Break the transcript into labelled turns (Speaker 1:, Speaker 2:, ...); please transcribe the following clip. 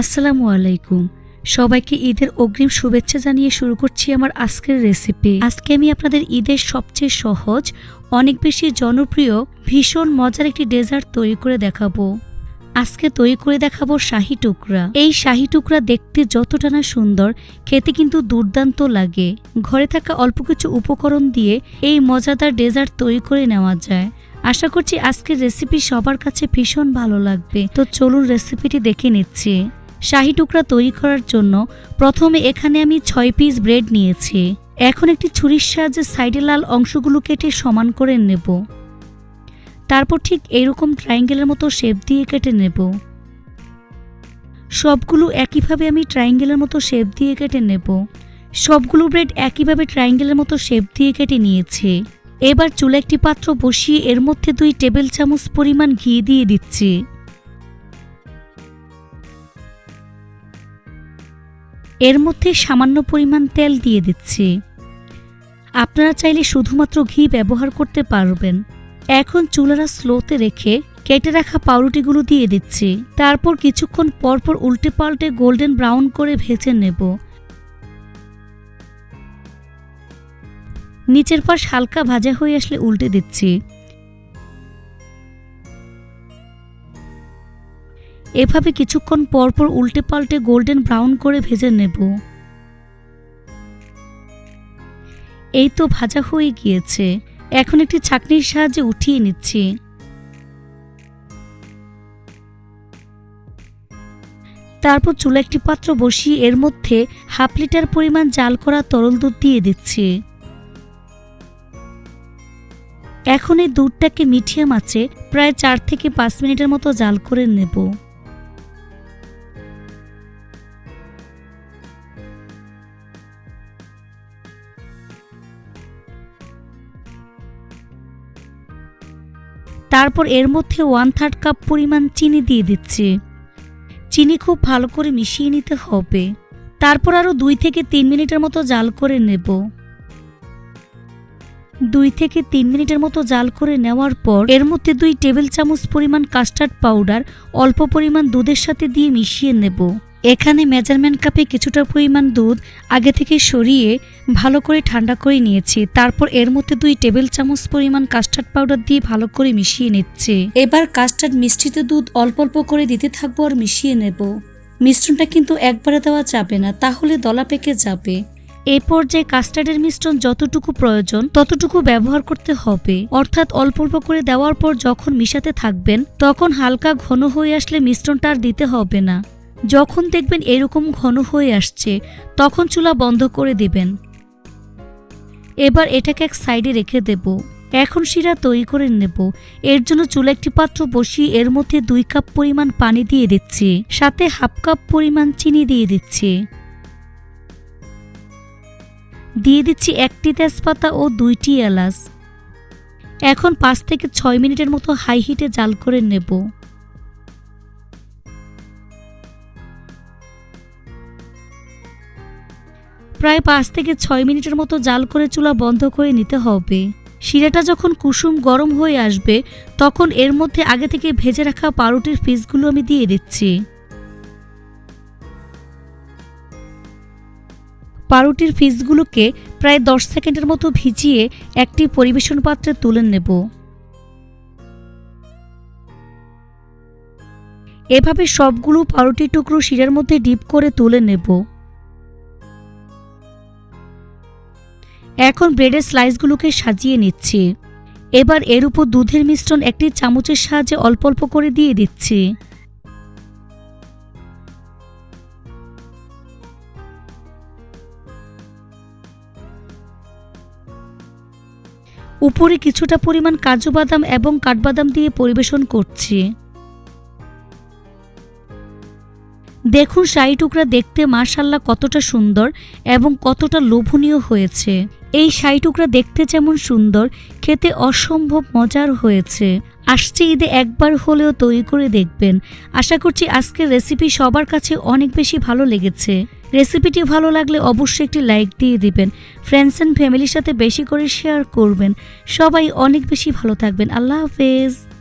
Speaker 1: আসসালামু আলাইকুম। সবাইকে ঈদের অগ্রিম শুভেচ্ছা জানিয়ে শুরু করছি আমার আজকের রেসিপি আজকে আমি আপনাদের ঈদের সবচেয়ে সহজ, অনেক বেশি জনপ্রিয়, ভীষণ মজার একটি ডেজার্ট তৈরি করে দেখাবো। আজকে তৈরি করে দেখাবো শাহি টুকরা। এই শাহি টুকরা দেখতে যতটা না সুন্দর, খেতে কিন্তু দুর্দান্ত লাগে। ঘরে থাকা অল্প কিছু উপকরণ দিয়ে এই মজাদার ডেজার্ট তৈরি করে নেওয়া যায়। আশা করছি আজকের রেসিপি সবার কাছে ভীষণ ভালো লাগবে। তো চলুন রেসিপিটি দেখে নিচ্ছি। শাহি টুকরা তৈরি করার জন্য প্রথমে এখানে আমি ছয় পিস ব্রেড নিয়েছি। এখন একটি ছুরির সাহায্যে সাইডে লাল অংশগুলো কেটে সমান করে নেব। তারপর ঠিক এরকম ট্রায়াঙ্গেলের মতো শেপ দিয়ে কেটে নেব। সবগুলো একইভাবে আমি ট্রায়াঙ্গেলের মতো শেপ দিয়ে কেটে নেব। সবগুলো ব্রেড একইভাবে ট্রায়াঙ্গেলের মতো শেপ দিয়ে কেটে নিয়েছে। এবার চুলে একটি পাত্র বসিয়ে এর মধ্যে দুই টেবিল চামচ পরিমাণ ঘি দিয়ে দিচ্ছি। এর মধ্যে সামান্য পরিমাণ তেল দিয়ে দিচ্ছি। আপনারা চাইলে শুধুমাত্র ঘি ব্যবহার করতে পারবেন। এখন চুলারা স্লোতে রেখে কেটে রাখা পাউরুটিগুলো দিয়ে দিচ্ছি। তারপর কিছুক্ষণ পরপর উল্টে পাল্টে গোল্ডেন ব্রাউন করে ভেজে নেব। নিচের পাশ হালকা ভাজা হয়ে আসলে উল্টে দিচ্ছি। এভাবে কিছুক্ষণ পরপর উল্টে পাল্টে গোল্ডেন ব্রাউন করে ভেজে নেব। এই তো ভাজা হয়ে গিয়েছে। এখন একটি ছাকনির সাহায্যে উঠিয়ে নিচ্ছি। তারপর চুলা একটি পাত্র বসিয়ে এর মধ্যে হাফ লিটার পরিমাণ জাল করা তরল দুধ দিয়ে দিচ্ছি। এখন এই দুধটাকে মিডিয়াম আছে প্রায় চার থেকে পাঁচ মিনিটের মতো জাল করে নেব। তারপর এর মধ্যে ওয়ান থার্ড কাপ পরিমাণ চিনি দিয়ে দিচ্ছি। চিনি খুব ভালো করে মিশিয়ে নিতে হবে। তারপর আরও দুই থেকে তিন মিনিটের মতো জাল করে নেব। দুই থেকে তিন মিনিটের মতো জাল করে নেওয়ার পর এর মধ্যে দুই টেবিল চামচ পরিমাণ কাস্টার্ড পাউডার অল্প পরিমাণ দুধের সাথে দিয়ে মিশিয়ে নেব। এখানে মেজারমেন্ট কাপে কিছুটা পরিমাণ দুধ আগে থেকে সরিয়ে ভালো করে ঠান্ডা করে নিয়েছি। তারপর এর মধ্যে দুই টেবিল চামচ পরিমাণ কাস্টার্ড পাউডার দিয়ে ভালো করে মিশিয়ে নিচ্ছে। এবার কাস্টার্ড মিষ্টিতে দুধ অল্প অল্প করে দিতে থাকব আর মিশিয়ে নেব। মিশ্রণটা কিন্তু একবারে দেওয়া যাবে না, তাহলে দলা পেকে যাবে। এ পর্যায়ে কাস্টার্ডের মিশ্রণ যতটুকু প্রয়োজন, ততটুকু ব্যবহার করতে হবে। অর্থাৎ অল্প অল্প করে দেওয়ার পর যখন মিশাতে থাকবেন, তখন হালকা ঘন হয়ে আসলে মিশ্রণটা আর দিতে হবে না। যখন দেখবেন এরকম ঘন হয়ে আসছে, তখন চুলা বন্ধ করে দেবেন। এবার এটাকে এক সাইডে রেখে দেব। এখন শিরা তৈরি করে নেব। এর জন্য চুলা একটি পাত্র বসিয়ে এর মধ্যে দুই কাপ পরিমাণ পানি দিয়ে দিচ্ছি। সাথে হাফ কাপ পরিমাণ চিনি দিয়ে দিচ্ছি। দিয়ে দিচ্ছি একটি তেজপাতা ও দুইটি এলাচ। এখন পাঁচ থেকে ছয় মিনিটের মতো হাই হিটে জাল করে নেব। প্রায় পাঁচ থেকে ছয় মিনিটের মতো জাল করে চুলা বন্ধ করে নিতে হবে। শিরাটা যখন কুসুম গরম হয়ে আসবে, তখন এর মধ্যে আগে থেকে ভেজে রাখা পাউরুটির পিসগুলো আমি দিয়ে দিচ্ছি। পাউরুটির পিসগুলোকে প্রায় দশ সেকেন্ডের মতো ভিজিয়ে একটি পরিবেশন পাত্রে তুলে নেব। এভাবে সবগুলো পাউরুটির টুকরো শিরার মধ্যে ডিপ করে তুলে নেব। এখন ব্রেডের স্লাইসগুলোকে সাজিয়ে নিচ্ছি। এবার এর উপর দুধের মিশ্রণ একটি চামচের সাহায্যে অল্প অল্প করে দিয়ে দিচ্ছি। উপরে কিছুটা পরিমাণ কাজু বাদাম এবং কাঠবাদাম দিয়ে পরিবেশন করছি। দেখুন শাড়ি টুকরা দেখতে মাশাল্লাহ কতটা সুন্দর এবং কতটা লোভনীয় হয়েছে। এই শাড়ি টুকরা দেখতে যেমন সুন্দর, খেতে অসম্ভব মজার হয়েছে। আসছে ঈদে একবার হলেও তৈরি করে দেখবেন। আশা করছি আজকের রেসিপি সবার কাছে অনেক বেশি ভালো লেগেছে। রেসিপিটি ভালো লাগলে অবশ্যই একটি লাইক দিয়ে দিবেন। ফ্রেন্ডস অ্যান্ড ফ্যামিলির সাথে বেশি করে শেয়ার করবেন। সবাই অনেক বেশি ভালো থাকবেন। আল্লাহ হাফেজ।